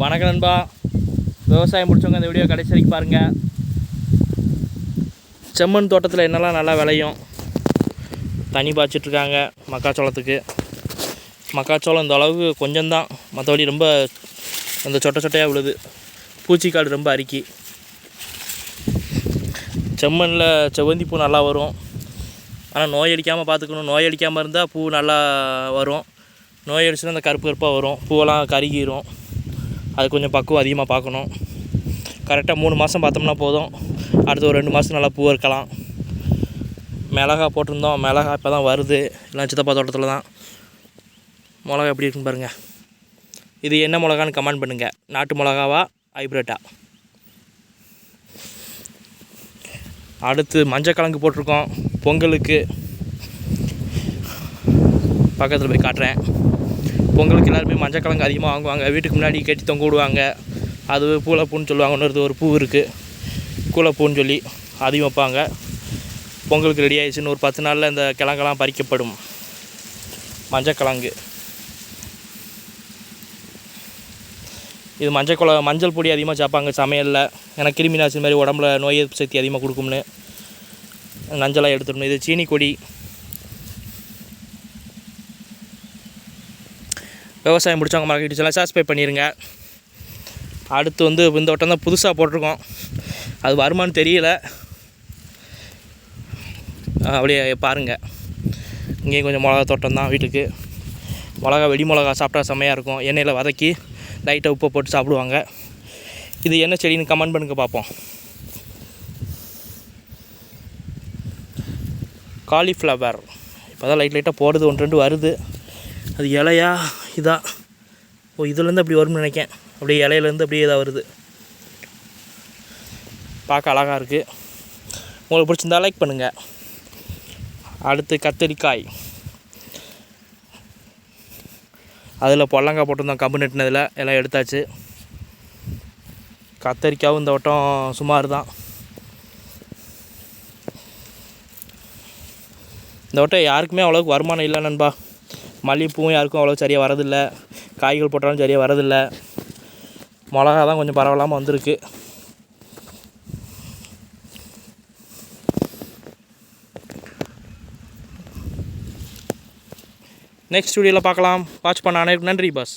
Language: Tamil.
வணக்கம் நண்பா. விவசாயம் முடிச்சவங்க இந்த வீடியோ கடைசி வரைக்கும் பாருங்கள் செம்மண் தோட்டத்தில் என்னெல்லாம் நல்லா விளையும்? தண்ணி பாய்ச்சிட்ருக்காங்க மக்காச்சோளத்துக்கு. மக்காச்சோளம் இந்த அளவுக்கு கொஞ்சம்தான். மற்றபடி ரொம்ப அந்த சொட்டை சொட்டையாக விழுது. பூச்சிக்காடு ரொம்ப அரிக்கி. செம்மண்ணில் செவ்வந்தி பூ நல்லா வரும். ஆனால் நோய் அடிக்காமல் பார்த்துக்கணும் நோய் அடிக்காமல் இருந்தால் பூ நல்லா வரும். நோய் அடிச்சுன்னா அந்த கருப்பு கருப்பாக வரும். பூவெல்லாம் கருகிரும். அது கொஞ்சம் பக்குவம் அதிகமாக பார்க்கணும். கரெக்டாக மூணு மாதம் பார்த்தோம்னா போதும். அடுத்து ஒரு ரெண்டு மாதம் நல்லா பூ இருக்கலாம். மிளகா போட்டிருந்தோம். மிளகா இப்போ தான் வருது. எல்லாம் சித்தப்பா தோட்டத்தில் தான். மிளகா எப்படி இருக்குன்னு பாருங்கள் இது என்ன மிளகான்னு கமெண்ட் பண்ணுங்கள் நாட்டு மிளகாவா ஹைப்ரேட்டா அடுத்து மஞ்சள் கிழங்கு போட்டிருக்கோம். பொங்கலுக்கு. பக்கத்தில் போய் காட்டுறேன். பொங்கலுக்கு எல்லாருமே மஞ்சக்கிழங்கு அதிகமாக வாங்குவாங்க. வீட்டுக்கு முன்னாடி கட்டி தொங்க விடுவாங்க. அது பூளைப்பூன்னு சொல்லுவாங்க. இன்னொரு ஒரு பூ இருக்குது கூலப்பூன்னு சொல்லி அதையும் வைப்பாங்க. பொங்கலுக்கு ரெடி ஆயிடுச்சுன்னு ஒரு பத்து நாளில் இந்த கிழங்கெல்லாம் பறிக்கப்படும். மஞ்சக்கிழங்கு இது மஞ்சள் குழ மஞ்சள் பொடி அதிகமாக சேர்ப்பாங்க சமையலில். ஏன்னா கிருமி நாசி மாதிரி உடம்புல நோய் எதிர்ப்பு சக்தி அதிகமாக கொடுக்கும்னு. நஞ்சலாக எடுத்துடணும். இது சீனி கொடி விவசாயம் பிடிச்சவங்க மறக்க டீச்சர்லாம் சாஸ்பை பண்ணிடுங்க அடுத்து வந்து இந்த வட்டம் தான் புதுசாக போட்டிருக்கோம். அது வருமானு தெரியல. அப்படியே பாருங்கள் இங்கேயும் கொஞ்சம் மிளகா தோட்டம் தான் வீட்டுக்கு. மிளகா வெடி மிளகா சாப்பிட்டா செம்மையாக இருக்கும். எண்ணெயில் வதக்கி லைட்டாக உப்பை போட்டு சாப்பிடுவாங்க. இது என்ன செடின்னு கமெண்ட் பண்ணுங்க பார்ப்போம். காலிஃப்ளவர் இப்போ தான் லைட் லைட்டாக போடுறது ஒன்று ரெண்டு வருது. அது இலையா? இதுதான் ஓ இதுலேருந்து அப்படி வரும்னு நினைக்கேன். அப்படியே இலையிலேருந்து அப்படியே இதாக வருது. பார்க்க அழகாக இருக்குது உங்களுக்கு பிடிச்சிருந்தா லைக் பண்ணுங்கள் அடுத்து கத்தரிக்காய். அதில் பொல்லங்காய் போட்டிருந்தோம் கம்பு நெட்டினதில். எல்லாம் எடுத்தாச்சு. கத்தரிக்காவும் இந்த வட்டம் சுமார் தான் இந்த வட்டம் யாருக்குமே அவ்வளோக்கு வருமானம் இல்லை நண்பா. மல்லிகைப்பூவும் யாருக்கும் அவ்வளோ சரியாக வரதில்லை. காய்கள் போட்டாலும் சரியாக வரதில்லை. மிளகா தான் கொஞ்சம் பரவலாமல் வந்திருக்கு. நெக்ஸ்ட் வீடியோவில் பார்க்கலாம். வாட்ச் பண்ண அனைவருக்கும் நன்றி பாஸ்